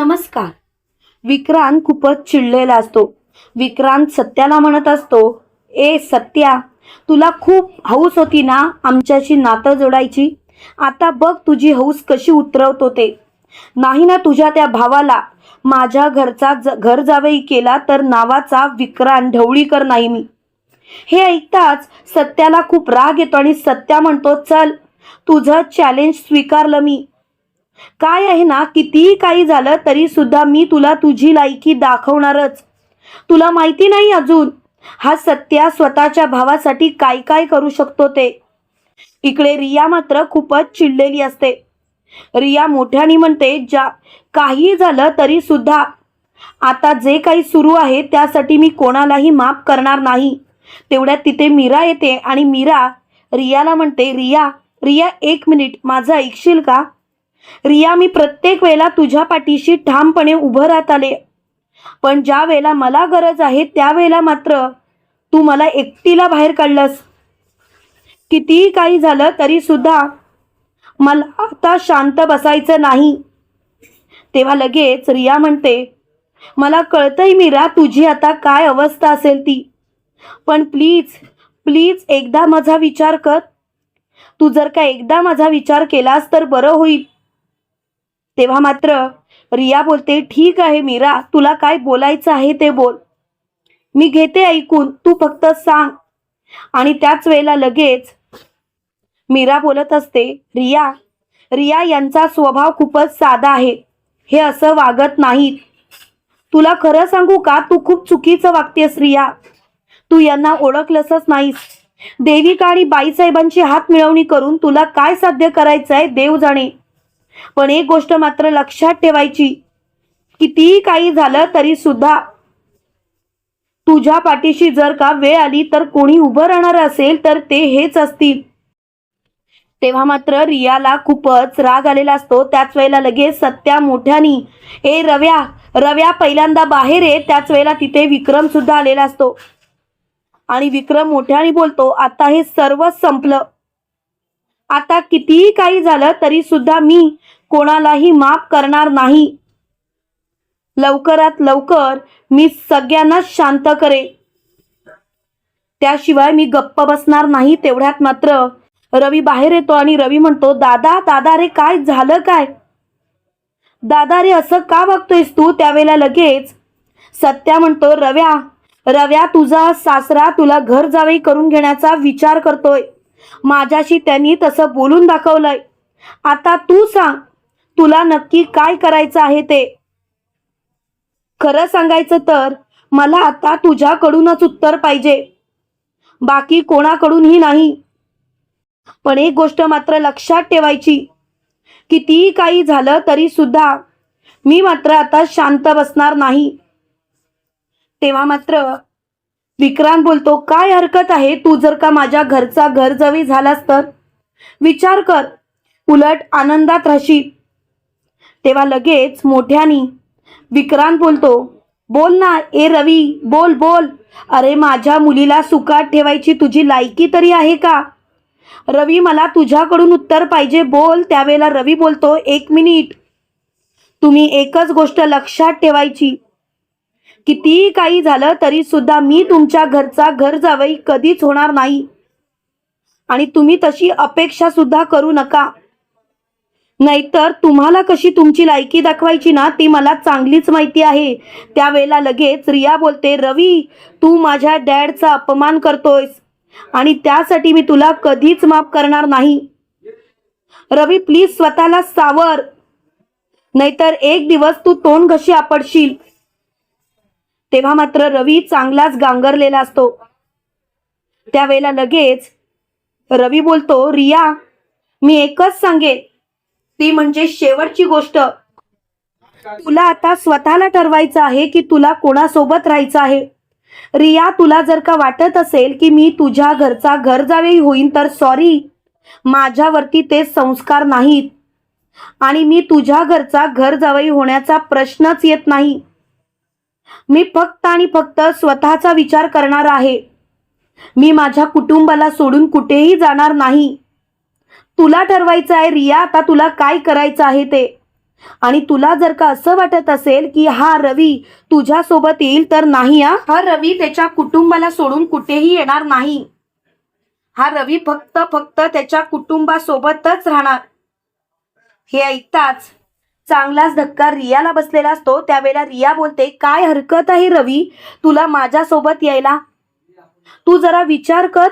नमस्कार. विक्रांत खूपच चिडलेला असतो. विक्रांत सत्याला म्हणत असतो ए सत्या तुला खूप हौस होती ना आमच्याशी नातं जोडायची? आता बघ तुझी हौस कशी उतरवतो ते. नाही ना तुझ्या त्या भावाला. माझ्या घरचा ज घर जावई केला तर नावाचा विक्रांत ढवळीकर नाही मी. हे ऐकताच सत्याला खूप राग येतो आणि सत्या म्हणतो चल तुझं चॅलेंज स्वीकारलं मी. काय आहे ना कितीही काही झालं तरी सुद्धा मी तुला तुझी लायकी दाखवणारच. तुला माहिती नाही अजून हा सत्या स्वतःच्या भावासाठी काय काय करू शकतो ते. इकडे रिया मात्र खूपच चिडलेली असते. रिया मोठ्याने म्हणते ज्या काही झालं तरी सुद्धा आता जे काही सुरू आहे त्यासाठी मी कोणालाही माफ करणार नाही. तेवढ्यात तिथे मीरा येते आणि मीरा रियाला म्हणते रिया रिया एक मिनिट माझं ऐकशील का? रिया मी प्रत्येक वेळेला तुझ्या पाठीशी ठामपणे उभं राहत आले. पण ज्या वेळेला मला गरज आहे त्यावेळेला मात्र तू मला एकटीला बाहेर काढलंस. कितीही काही झालं तरी सुद्धा मला आता शांत बसायचं नाही. तेव्हा लगेच रिया म्हणते मला कळतंय मीरा तुझी आता काय अवस्था असेल ती. पण प्लीज प्लीज एकदा माझा विचार कर. तू जर का एकदा माझा विचार केलास तर बरं होईल. तेव्हा मात्र रिया बोलते ठीक आहे मीरा तुला काय बोलायचं आहे ते बोल. मी घेते ऐकून तू फक्त सांग. आणि त्याच वेळेला लगेच मीरा बोलत असते रिया रिया यांचा स्वभाव खूपच साधा आहे. हे असं वागत नाहीत. तुला खरं सांगू का? तू खूप चुकीचं वागतेस रिया. तू यांना ओळखलंसच नाहीस. देविका आणि बाईसाहेबांची हात मिळवणी करून तुला काय साध्य करायचं आहे देव जाणे. पण एक गोष्ट मात्र लक्षात ठेवायची कितीही काही झालं तरी सुद्धा तुझ्या पाठीशी जर का वेळ आली तर कोणी उभं राहणार असेल तर ते हेच असतील. तेव्हा मात्र रियाला खूपच राग आलेला असतो. त्याच वेळेला लगेच सत्या मोठ्यानी ए रव्या रव्या पहिल्यांदा बाहेर आहे त्याच वेळेला तिथे विक्रम सुद्धा आलेला असतो. आणि विक्रम मोठ्याने बोलतो आता हे सर्व संपलं. आता कितीही काही झालं तरी सुद्धा मी कोणालाही माफ करणार नाही. लवकरात लवकर मी सगळ्यांना शांत करे त्याशिवाय मी गप्प बसणार नाही तेवढ्यात मात्र रवी बाहेर येतो आणि रवी म्हणतो दादा दादा रे काय झालं काय? दादा रे असं का बघतोयस तू? त्यावेळेला लगेच सत्या म्हणतो रव्या रव्या तुझा सासरा तुला घर जावे करून घेण्याचा विचार करतोय. माझ्याशी त्यांनी तसं बोलून दाखवलंय. आता तू सांग तुला नक्की काय करायचं आहे ते? खरं सांगायचं तर मला आता तुझ्याकडूनच उत्तर पाहिजे. बाकी कोणाकडूनही नाही. पण एक गोष्ट मात्र लक्षात ठेवायची. कितीही काही झालं तरी सुद्धा मी मात्र आता शांत बसणार नाही. तेव्हा मात्र विक्रांत बोलतो काय हरकत आहे? तू जर का माझ्या घरचा घर जवी झालास तर? विचार कर. उलट आनंदात राहशील तेव्हा लगेच मोठ्यानी विक्रांत बोलतो बोल ना ए रवी बोल बोल. अरे माझ्या मुलीला सुखात ठेवायची तुझी लायकी तरी आहे का? रवी मला तुझ्याकडून उत्तर पाहिजे. बोल. त्यावेळेला रवी बोलतो एक मिनिट. तुम्ही एकच गोष्ट लक्षात ठेवायची. कितीही काही झालं तरी सुद्धा मी तुमच्या घरचा घर जावई कधीच होणार नाही. आणि तुम्ही तशी अपेक्षा सुद्धा करू नका. नाहीतर तुम्हाला कशी तुमची लायकी दाखवायची ना ती मला चांगलीच माहिती आहे. त्यावेळेला लगेच रिया बोलते रवी तू माझ्या डॅडचा अपमान करतोयस आणि त्यासाठी मी तुला कधीच माफ करणार नाही. रवी प्लीज स्वतःला सावर. नाहीतर एक दिवस तू तोंड घशी आपडशील. तेव्हा मात्र रवी चांगलाच गांगरलेला असतो. त्यावेळेला लगेच रवी बोलतो रिया मी एकच सांगेन. ती म्हणजे शेवटची गोष्ट. तुला आता स्वतःला ठरवायचं आहे की तुला कोणासोबत राहायचं आहे? रिया तुला जर का वाटत असेल की मी तुझ्या घरचा घर जावे होईन तर सॉरी माझ्यावरती ते संस्कार नाहीत. आणि मी तुझ्या घरचा घर जावई होण्याचा प्रश्नच येत नाही. मी फक्त आणि फक्त स्वतःचा विचार करणार आहे. मी माझ्या कुटुंबाला सोडून कुठेही जाणार नाही. तुला ठरवायचं आहे रिया आता तुला काय करायचं आहे ते. आणि तुला जर का असं वाटत असेल की हा रवी तुझ्या सोबत येईल तर नाही हा रवी त्याच्या कुटुंबाला सोडून कुठेही येणार नाही. हा रवी फक्त फक्त त्याच्या कुटुंबासोबतच राहणार. हे ऐकताच चांगलाच धक्का रियाला बसलेला असतो. त्यावेळेला रिया बोलते काय हरकत आहे रवी? तुला माझ्यासोबत यायला? तू जरा विचार कर.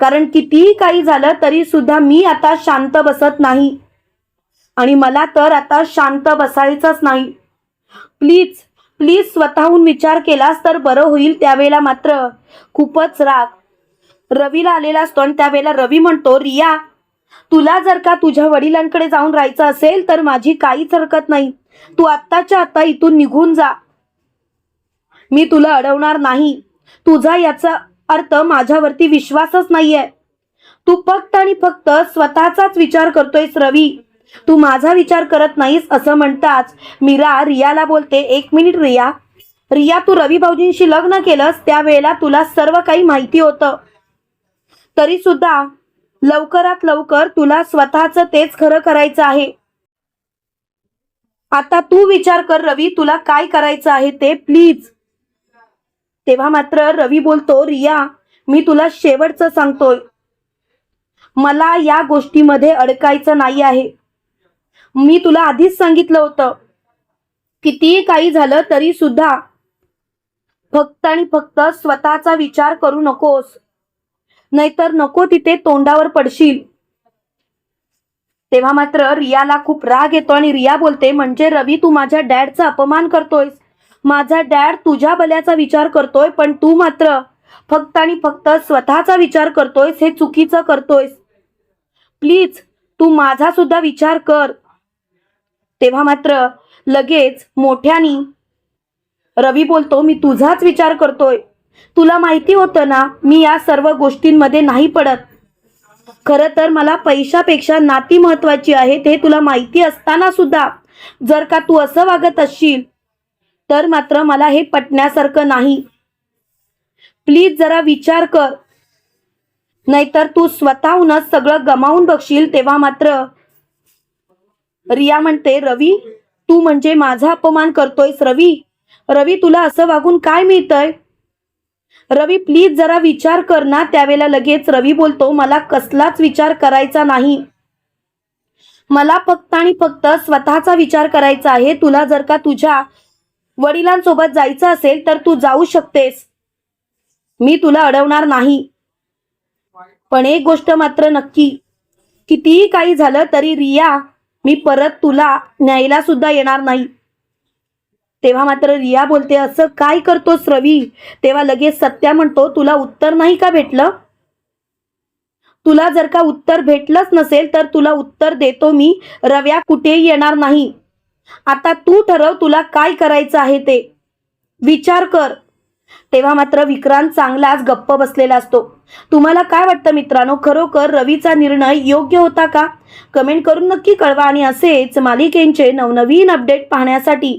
कारण कितीही काही झालं तरी सुद्धा मी आता शांत बसत नाही. आणि मला तर आता शांत बसायचंच नाही. प्लीज प्लीज स्वतःहून विचार केलास तर बरं होईल त्यावेळेला मात्र. खूपच राग. रवीला आलेला असतो आणि त्यावेळेला रवी म्हणतो रिया तुला जर का तुझ्या वडिलांकडे जाऊन राहायचं असेल तर माझी काहीच हरकत नाही. तू आत्ताच्या आता इथून निघून जा. मी तुला अडवणार नाही. तुझा याचा अर्थ माझ्यावरती विश्वासच नाहीये. तू फक्त आणि फक्त स्वतःचाच विचार करतोयस रवी. तू माझा विचार करत नाहीस असं म्हणताच मीरा रियाला बोलते एक मिनिट रिया. रिया तू रवी भाऊजींशी लग्न केलंस त्यावेळेला तुला सर्व काही माहिती होतं. तरी सुद्धा लवकरात लवकर तुला स्वतःच तेच खरं करायचं आहे. आता तू विचार कर रवी तुला काय करायचं आहे ते प्लीज. तेव्हा मात्र रवी बोलतो रिया मी तुला शेवटचं सांगतोय. मला या गोष्टीमध्ये अडकायचं नाही आहे. मी तुला आधीच सांगितलं होतं. कितीही काही झालं तरी सुद्धा फक्त आणि फक्त स्वतःचा विचार करू नकोस. नाहीतर नको तिथे तोंडावर पडशील. तेव्हा मात्र रियाला खूप राग येतो आणि रिया बोलते म्हणजे रवी तू माझ्या डॅडचा अपमान करतोयस. माझा डॅड तुझ्या भल्याचा विचार करतोय पण तू मात्र फक्त आणि फक्त स्वतःचा विचार करतोयस हे चुकीचं करतोयस. प्लीज तू माझा सुद्धा विचार कर. तेव्हा मात्र लगेच मोठ्यानी रवी बोलतो मी तुझाच विचार करतोय. तुला माहिती होतं ना मी या सर्व गोष्टींमध्ये नाही पडत. खरं तर मला पैशापेक्षा नाती महत्वाची आहेत हे तुला माहिती असताना सुद्धा. जर का तू असं वागत असशील तर मात्र मला हे पटण्यासारखं नाही. प्लीज जरा विचार कर. नाहीतर तू स्वतःहूनच सगळं गमावून बघशील तेव्हा मात्र. रिया म्हणते रवी तू म्हणजे माझा अपमान करतोयस रवी. रवी तुला असं वागून काय मिळतंय? रवी प्लीज जरा विचार कर ना. त्यावेळेला लगेच रवी बोलतो मला कसलाच विचार करायचा नाही. मला फक्त आणि फक्त स्वतःचा विचार करायचा आहे. तुला जर का तुझ्या वडिलांसोबत जायचं असेल तर तू जाऊ शकतेस. मी तुला अडवणार नाही. पण एक गोष्ट मात्र नक्की. कितीही काही झालं तरी रिया मी परत तुला न्यायला सुद्धा येणार नाही. तेव्हा मात्र रिया बोलते असं काय करतोस रवी? तेव्हा लगेच सत्या म्हणतो तुला उत्तर नाही का भेटलं? तुला जर का उत्तर भेटलंच नसेल तर तुला उत्तर देतो मी. रव्या कुठेही येणार नाही. आता तू ठरव तुला काय करायचं आहे ते. विचार कर. तेव्हा मात्र विक्रांत चांगलाच गप्प बसलेला असतो. तुम्हाला काय वाटतं मित्रांनो? खरोखर रवीचा निर्णय योग्य होता का? कमेंट करून नक्की कळवा आणि असेच मालिकेंचे नवनवीन अपडेट पाहण्यासाठी